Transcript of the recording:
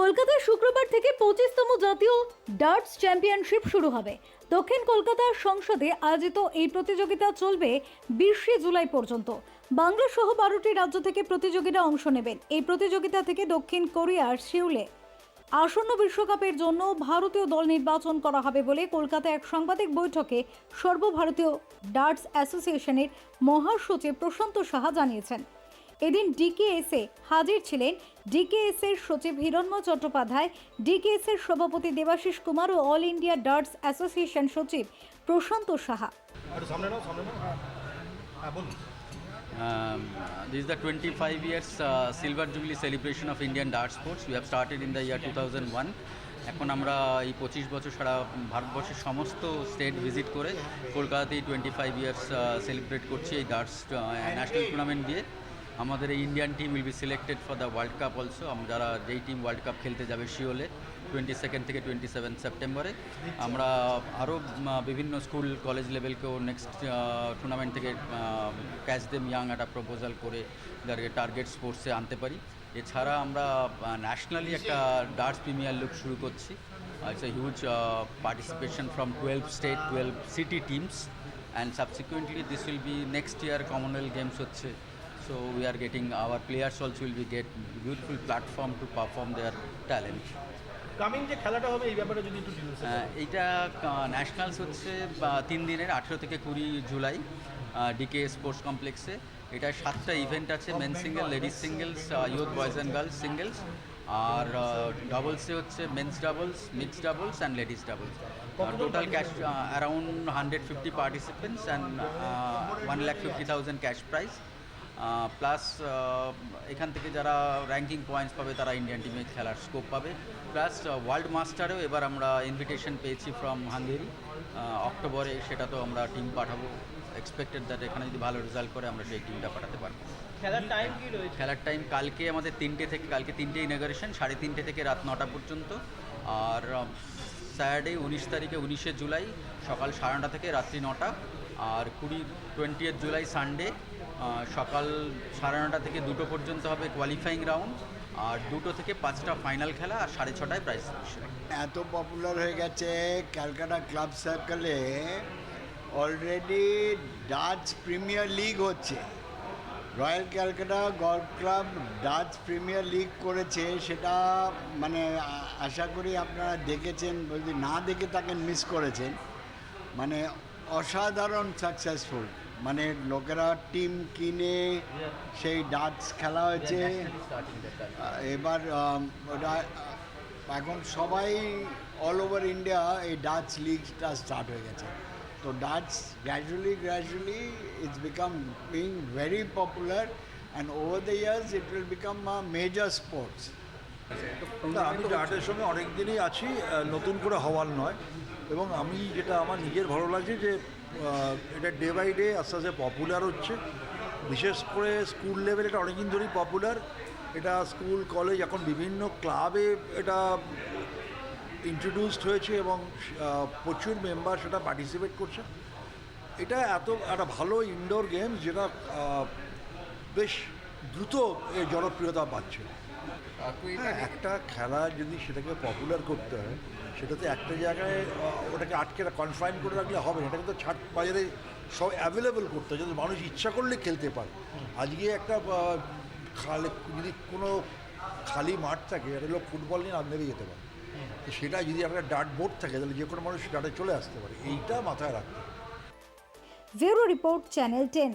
কলকাতায় শুক্রবার থেকে পঁচিশতম জাতীয় ডার্টস চ্যাম্পিয়নশিপ শুরু হবে। দক্ষিণ কলকাতা সংসদে আয়োজিত এই প্রতিযোগিতা চলবে বিশে জুলাই পর্যন্ত। বাংলা সহ বারোটি রাজ্য থেকে প্রতিযোগীরা অংশ নেবেন। এই প্রতিযোগিতা থেকে দক্ষিণ কোরিয়ার সিউলে। আসন্ন বিশ্বকাপের জন্য ভারতীয় দল নির্বাচন করা হবে বলে কলকাতায় এক সাংবাদিক বৈঠকে সর্বভারতীয় ডার্টস অ্যাসোসিয়েশনের মহাসচিব প্রশান্ত সাহা জানিয়েছেন। এদিন ডিকেএসএ হাজির ছিলেন ডিকেএস এর সচিব হিরণ্ময় চট্টোপাধ্যায় ডিকেএস এর সভাপতি দেবাশিস কুমার ও অল ইন্ডিয়া ডার্টস অ্যাসোসিয়েশন সচিব প্রশান্ত সাহা হ্যাঁ বলুন Um, this is the 25 years uh, silver jubilee celebration of Indian dart sports. We have started in the year 2001. এখন আমরা এই পঁচিশ বছর সারা ভারতবর্ষের সমস্ত স্টেট ভিজিট করে কলকাতাতেই টোয়েন্টি ফাইভ ইয়ার্স সেলিব্রেট করছি এই ডার্টস ন্যাশনাল টুর্নামেন্ট দিয়ে আমাদের এই Indian team will be selected for the world cup also যারা যেই টিম ওয়ার্ল্ড কাপ খেলতে যাবে শিওলে টোয়েন্টি সেকেন্ড থেকে টোয়েন্টি সেভেন সেপ্টেম্বরে আমরা আরও বিভিন্ন স্কুল কলেজ লেভেলকেও নেক্সট টুর্নামেন্ট থেকে ক্যাচ দেম ইয়াং একটা প্রপোজাল করে যাদেরকে টার্গেট স্পোর্টসে আনতে পারি। এছাড়া আমরা ন্যাশনালি একটা ডার্টস প্রিমিয়ার লুক শুরু করছি। It's a huge participation from twelve state twelve city teams and subsequently this will be next year Commonwealth Games হচ্ছে। So we are getting our players also will be get beautiful platform to perform their talent. Coming যে খেলাটা হবে এই ব্যাপারে যদি একটু nationals হচ্ছে তিন দিনের আঠেরো থেকে কুড়ি জুলাই ডিকে স্পোর্টস কমপ্লেক্সে এটা সাতটা ইভেন্ট আছে men single ladies singles youth boys and girls singles আর ডাবলসে হচ্ছে men's doubles mix doubles and ladies doubles total cash around hundred fifty participants and one lakh fifty thousand cash prize plus এখান থেকে যারা ranking points পাবে তারা Indian টিমে খেলার scope পাবে। প্লাস ওয়ার্ল্ড মাস্টারেও এবার আমরা ইনভিটেশন পেয়েছি ফ্রম হাঙ্গেরি অক্টোবরে সেটা তো আমরা টিম পাঠাবো। এক্সপেক্টেড দ্যাট এখানে যদি ভালো রেজাল্ট করে আমরা সেই টিমটা পাঠাতে পারব। খেলার টাইম কি রয়েছে? খেলার টাইম কালকে আমাদের তিনটে থেকে কালকে তিনটে ইনাগারেশন সাড়ে তিনটে থেকে রাত নটা পর্যন্ত। আর স্যাটারডে উনিশ তারিখে উনিশে জুলাই সকাল সাড়ে নটা থেকে রাত্রি নটা। আর কুড়ি টোয়েন্টি জুলাই সানডে সকাল সাড়ে নটা থেকে দুটো পর্যন্ত হবে কোয়ালিফাইং রাউন্ড আর দুটো থেকে পাঁচটা ফাইনাল খেলা আর সাড়ে ছটায় প্রাইজ এত পপুলার হয়ে গেছে ক্যালকাটা ক্লাব সার্কেলে অলরেডি ডাচ প্রিমিয়ার লিগ হচ্ছে। Royal Calcutta Golf Club darts premier league করেছে, সেটা মানে আশা করি আপনারা দেখেছেন, যদি না দেখে থাকেন মিস করেছেন। মানে অসাধারণ সাকসেসফুল মানে লোকেরা টিম কিনে সেই ডাচ খেলা হয়েছে। এবার এখন সবাই অল ওভার ইন্ডিয়া এই ডাচ লিগটা স্টার্ট হয়ে গেছে। তো darts gradually gradually it's become being very popular and over the years it will become a major sports না আমি ডার্টের সঙ্গে অনেক দিনই আছি নতুন করে হওয়ার নয়। এবং আমি যেটা আমার নিজের ভালো লাগছে যে এটা ডে বাই ডে আস্তে আস্তে পপুলার হচ্ছে। বিশেষ করে স্কুল লেভেল এটা অনেকদিন ধরেই পপুলার এটা স্কুল কলেজ এখন বিভিন্ন ক্লাবে এটা ইন্ট্রোডিউসড হয়েছে এবং প্রচুর মেম্বার সেটা পার্টিসিপেট করছে। এটা এত, একটা ভালো ইনডোর গেম যেটা বেশ দ্রুত জনপ্রিয়তা পাচ্ছে। একটা খেলা যদি সেটাকে পপুলার করতে হয়, সেটাতে একটা জায়গায় ওটাকে আটকে কনফাইন করে রাখলে হবে না। এটাকে তো ছাট বাজারে সব অ্যাভেলেবেল করতে হয়। যাতে মানুষ ইচ্ছা করলে খেলতে পারে। আজকে একটা খালে, যদি কোনো খালি মাঠ থাকে, একটা লোক ফুটবল নিয়ে আন্দোলনে যেতে পারে। তো সেটা যদি একটা ডাট বোর্ড থাকে, তাহলে যে কোনো মানুষ ডাটে চলে আসতে পারে। এইটা মাথায় রাখতে। Bureau report channel ten.